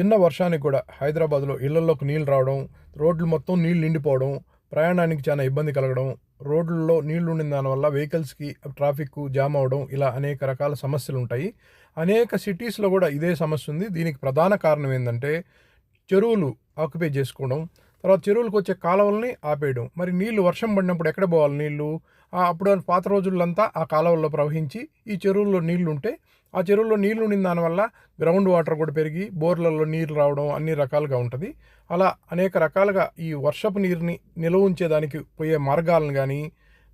చిన్న వర్షానికి కూడా హైదరాబాద్లో ఇళ్ళలోకి నీళ్ళు రావడం రోడ్లు మొత్తం నీళ్ళు నిండిపోవడం ప్రయాణానికి చాలా ఇబ్బంది కలగడం రోడ్లలో నీళ్ళు ఉండిన దానివల్ల వెహికల్స్కి ట్రాఫిక్ జామ్ అవడం ఇలా అనేక రకాల సమస్యలు ఉంటాయి. అనేక సిటీస్లో కూడా ఇదే సమస్య ఉంది. దీనికి ప్రధాన కారణం ఏంటంటే చెరువులు ఆక్యుపై చేసుకోవడం తర్వాత చెరువులకు వచ్చే కాలువల్ని ఆపేయడం. మరి నీళ్ళు వర్షం పడినప్పుడు ఎక్కడ పోవాలి నీళ్ళు? అప్పుడు పాత రోజుల్లంతా ఆ కాలువల్లో ప్రవహించి ఈ చెరువుల్లో నీళ్ళు ఉంటే ఆ చెరువుల్లో నీళ్ళు ఉండిన దానివల్ల గ్రౌండ్ వాటర్ కూడా పెరిగి బోర్లలో నీళ్ళు రావడం అన్ని రకాలుగా ఉంటుంది. అలా అనేక రకాలుగా ఈ వర్షపు నీరుని నిల్వ ఉంచేదానికి పోయే మార్గాలను కానీ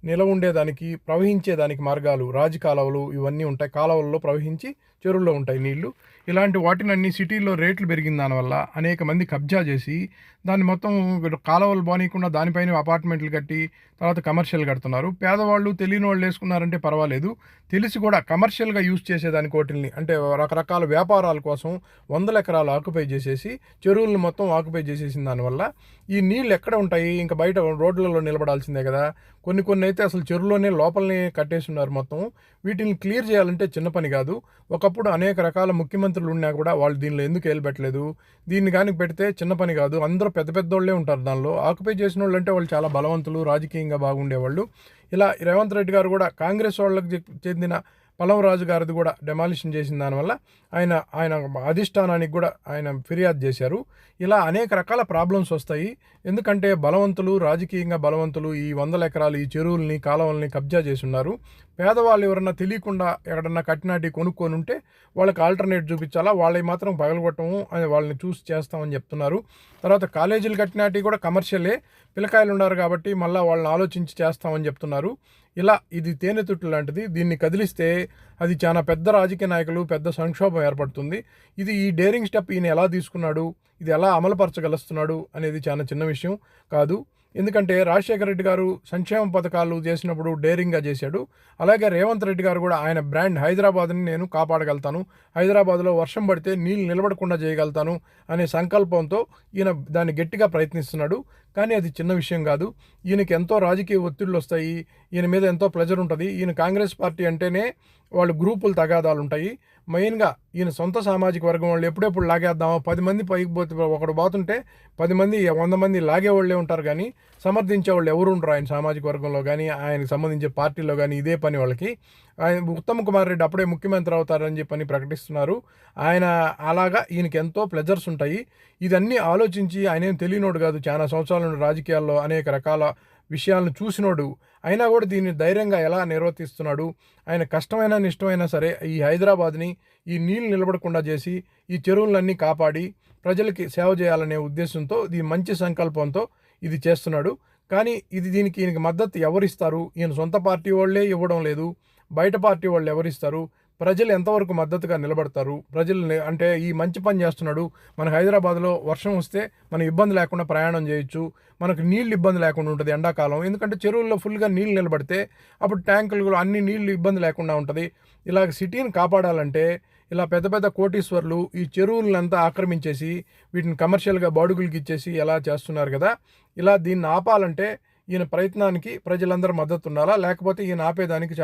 నిల ఉండేదానికి ప్రవహించేదానికి మార్గాలు రాజు కాలువలు ఇవన్నీ ఉంటాయి. కాలువల్లో ప్రవహించి చెరువుల్లో ఉంటాయి నీళ్ళు. ఇలాంటి వాటిని అన్ని సిటీల్లో రేట్లు పెరిగిన దానివల్ల అనేక మంది కబ్జా చేసి దాన్ని మొత్తం కాలువలు బానీయకుండా దానిపైన అపార్ట్మెంట్లు కట్టి తర్వాత కమర్షియల్ కడుతున్నారు. పేదవాళ్ళు తెలియని వాళ్ళు వేసుకున్నారంటే పర్వాలేదు. తెలిసి కూడా కమర్షియల్గా యూజ్ చేసేదానికి వాటిని అంటే రకరకాల వ్యాపారాల కోసం వందల ఎకరాలు ఆక్యుపై చేసేసి చెరువులను మొత్తం ఆక్యుపై చేసేసిన దానివల్ల ఈ నీళ్ళు ఎక్కడ ఉంటాయి? ఇంకా బయట రోడ్లలో నిలబడాల్సిందే కదా. కొన్ని కొన్ని అయితే అసలు చెరువులోనే లోపలనే కట్టేసి ఉన్నారు మొత్తం వీటిని క్లియర్ చేయాలంటే చిన్న పని కాదు. ఒకప్పుడు అనేక రకాల ముఖ్యమంత్రులు ఉన్నా కూడా వాళ్ళు దీనిలో ఎందుకు వెళ్ళబెట్టలేదు దీన్ని కానీ పెడితే చిన్న పని కాదు. అందరూ పెద్ద పెద్దోళ్ళే ఉంటారు దానిలో. ఆక్యుపై చేసిన వాళ్ళు అంటే వాళ్ళు చాలా బలవంతులు రాజకీయంగా బాగుండేవాళ్ళు. ఇలా రేవంత్ రెడ్డి గారు కూడా కాంగ్రెస్ వాళ్ళకి చెందిన రాజు గారిది కూడా డెమాలిషన్ చేసిన దానివల్ల ఆయన ఆయన అధిష్టానానికి కూడా ఆయన ఫిర్యాదు చేశారు. ఇలా అనేక రకాల ప్రాబ్లమ్స్ వస్తాయి. ఎందుకంటే బలవంతులు రాజకీయంగా బలవంతులు ఈ వందల ఎకరాలు ఈ చెరువుల్ని కాలువల్ని కబ్జా చేసి ఉన్నారు పేదవాళ్ళు ఎవరన్నా తెలియకుండా ఎక్కడన్నా కట్టినాటి కొనుక్కొని ఉంటే వాళ్ళకి ఆల్టర్నేట్ చూపించాలా? వాళ్ళకి మాత్రం పగలగొట్టము అని వాళ్ళని చూసి చేస్తామని చెప్తున్నారు. తర్వాత కాలేజీలు కట్టినాటి కూడా కమర్షియలే. పిల్లకాయలు ఉన్నారు కాబట్టి మళ్ళీ వాళ్ళని ఆలోచించి చేస్తామని చెప్తున్నారు. ఇలా ఇది తేనెతుట్టు లాంటిది. దీన్ని కదిలిస్తే అది చాలా పెద్ద రాజకీయ నాయకులు పెద్ద సంక్షోభం ఏర్పడుతుంది. ఇది ఈ డేరింగ్ స్టెప్ ఈయన ఎలా తీసుకున్నాడు? ఇది ఎలా అమలుపరచగలుస్తున్నాడు? అనేది చాలా చిన్న విషయం కాదు. ఎందుకంటే రాజశేఖర రెడ్డి గారు సంక్షేమ పథకాలు చేసినప్పుడు డేరింగ్గా చేశాడు. అలాగే రేవంత్ రెడ్డి గారు కూడా ఆయన బ్రాండ్ హైదరాబాద్ని నేను కాపాడగలుగుతాను హైదరాబాద్లో వర్షం పడితే నీళ్ళు నిలబడకుండా చేయగలుగుతాను అనే సంకల్పంతో ఈయన దాన్ని గట్టిగా ప్రయత్నిస్తున్నాడు. కానీ అది చిన్న విషయం కాదు. ఈయనకి ఎంతో రాజకీయ ఒత్తిళ్ళు వస్తాయి. ఈయన మీద ఎంతో ప్రెజర్ ఉంటుంది. ఈయన కాంగ్రెస్ పార్టీ అంటేనే వాళ్ళు గ్రూపులు తగాదాలు ఉంటాయి. మెయిన్గా ఈయన సొంత సామాజిక వర్గం వాళ్ళు ఎప్పుడెప్పుడు లాగేద్దామో పది మంది పైకి పోతే ఒకడు పోతుంటే పది మంది వంద మంది లాగేవాళ్ళే ఉంటారు కానీ సమర్థించే వాళ్ళు ఎవరు ఉండరు ఆయన సామాజిక వర్గంలో కానీ ఆయనకు సంబంధించే పార్టీలో కానీ ఇదే పని వాళ్ళకి. ఆయన ఉత్తమ్ కుమార్ రెడ్డి అప్పుడే ముఖ్యమంత్రి అవుతారని చెప్పని ప్రకటిస్తున్నారు. ఆయన అలాగా ఈయనకి ఎంతో ప్లెజర్స్ ఉంటాయి. ఇదన్నీ ఆలోచించి ఆయన ఏం తెలియనోడు కాదు. చాలా సంవత్సరాల నుండి రాజకీయాల్లో అనేక రకాల విషయాలను చూసినోడు అయినా కూడా దీన్ని ధైర్యంగా ఎలా నిర్వర్తిస్తున్నాడు? ఆయన కష్టమైనా నిష్టమైనా సరే ఈ హైదరాబాద్ని ఈ నీళ్ళు నిలబడకుండా చేసి ఈ చెరువులన్నీ కాపాడి ప్రజలకి సేవ చేయాలనే ఉద్దేశంతో ఇది మంచి సంకల్పంతో ఇది చేస్తున్నాడు. కానీ ఇది దీనికి ఈయనకి మద్దతు ఎవరిస్తారు? ఈయన సొంత పార్టీ వాళ్ళే ఇవ్వడం లేదు. బయట పార్టీ వాళ్ళు ఎవరిస్తారు? ప్రజలు ఎంతవరకు మద్దతుగా నిలబడతారు? ప్రజలు అంటే ఈ మంచి పని చేస్తున్నాడు. మన హైదరాబాద్లో వర్షం వస్తే మన ఇబ్బంది లేకుండా ప్రయాణం చేయొచ్చు. మనకు నీళ్ళు ఇబ్బంది లేకుండా ఉంటుంది ఎండాకాలం. ఎందుకంటే చెరువుల్లో ఫుల్గా నీళ్ళు నిలబడితే అప్పుడు ట్యాంకులు అన్ని నీళ్ళు ఇబ్బంది లేకుండా ఉంటుంది. ఇలాగ సిటీని కాపాడాలంటే ఇలా పెద్ద పెద్ద కోటీశ్వర్లు ఈ చెరువులంతా ఆక్రమించేసి వీటిని కమర్షియల్గా బాడుగులకి ఇచ్చేసి ఎలా చేస్తున్నారు కదా? ఇలా దీన్ని ఆపాలంటే ఈయన ప్రయత్నానికి ప్రజలందరూ మద్దతు ఉండాలా? లేకపోతే ఈయన ఆపేదానికి చాలా